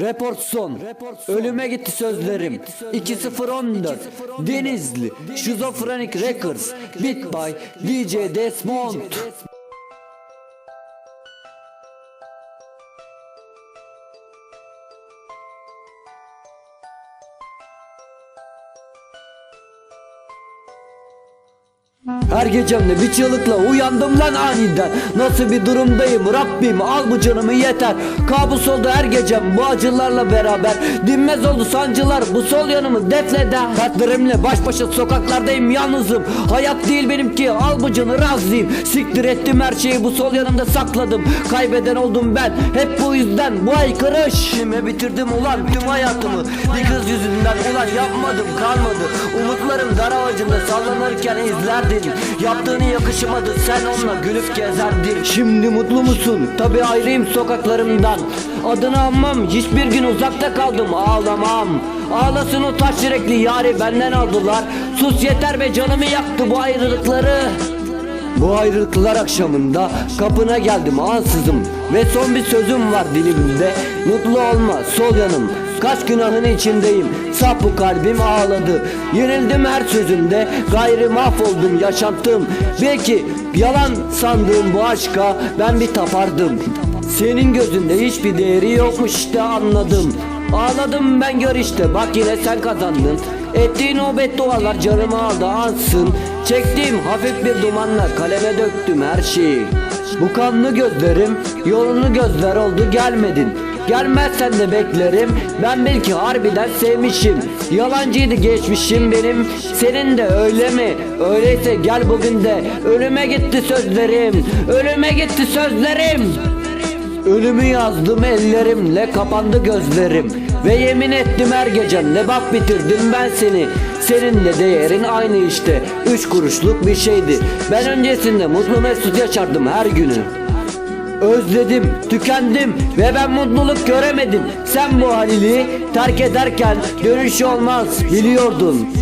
Report son. Ölüme gitti sözlerim. 2014. Denizli. Şizofrenik Records. Beat by DJ Desmond. Her gecemde bir çığlıkla uyandım lan aniden. Nasıl bir durumdayım Rabbim? Al bu canımı yeter. Kabus oldu her gecem bu acılarla beraber. Dinmez oldu sancılar bu sol yanımı defleder Kalplerimle baş başa sokaklardayım yalnızım. Hayat değil benimki al bu canı razıyım. Siktir ettim her şeyi bu sol yanımda sakladım. Kaybeden oldum ben hep bu yüzden bu aykırış. Şimdi bitirdim ulan tüm hayatımı? Bir kız yüzünden ulan yapmadım kalmadı. Umutlarım dar ağacında sallanırken izlerdin Yaptığını yakışmadı sen onunla gülüp gezerdin. Şimdi mutlu musun? Tabi ayrıyım sokaklarımdan. Adını anmam hiçbir gün uzakta kaldım. Ağlamam. Ağlasın o taş yürekli yari benden aldılar. Sus yeter be canımı yaktı bu ayrılıkları. Bu ayrılıklar akşamında kapına geldim ansızım. Ve son bir sözüm var dilimde Mutlu olma sol yanım Kaç günahın içindeyim? Saf bu kalbim ağladı. Yenildim her sözümde. Gayrı mahvoldum yaşantım Belki yalan sandığım bu aşka Ben bir tapardım. Senin gözünde hiçbir değeri yokmuş işte anladım. Ağladım ben gör işte bak yine sen kazandın. Ettiğin o beddualar canımı aldı ansın. Çektiğim hafif bir dumanla kaleme döktüm her şeyi. Bu kanlı gözlerim yolunu gözler oldu gelmedin Gelmezsen de beklerim. Ben belki harbiden sevmişim. Yalancıydı geçmişim benim. Senin de öyle mi? Öyleyse gel bugün de ölüme gitti sözlerim. Ölüme gitti sözlerim. Ölümü yazdım ellerimle kapandı gözlerim. Ve yemin ettim her gecem ne bak bitirdim ben seni. Senin de değerin aynı işte. Üç kuruşluk bir şeydi. Ben öncesinde mutlu mesut yaşardım her günü Özledim, tükendim ve ben mutluluk göremedim. Sen bu halini terk ederken dönüş olmaz biliyordun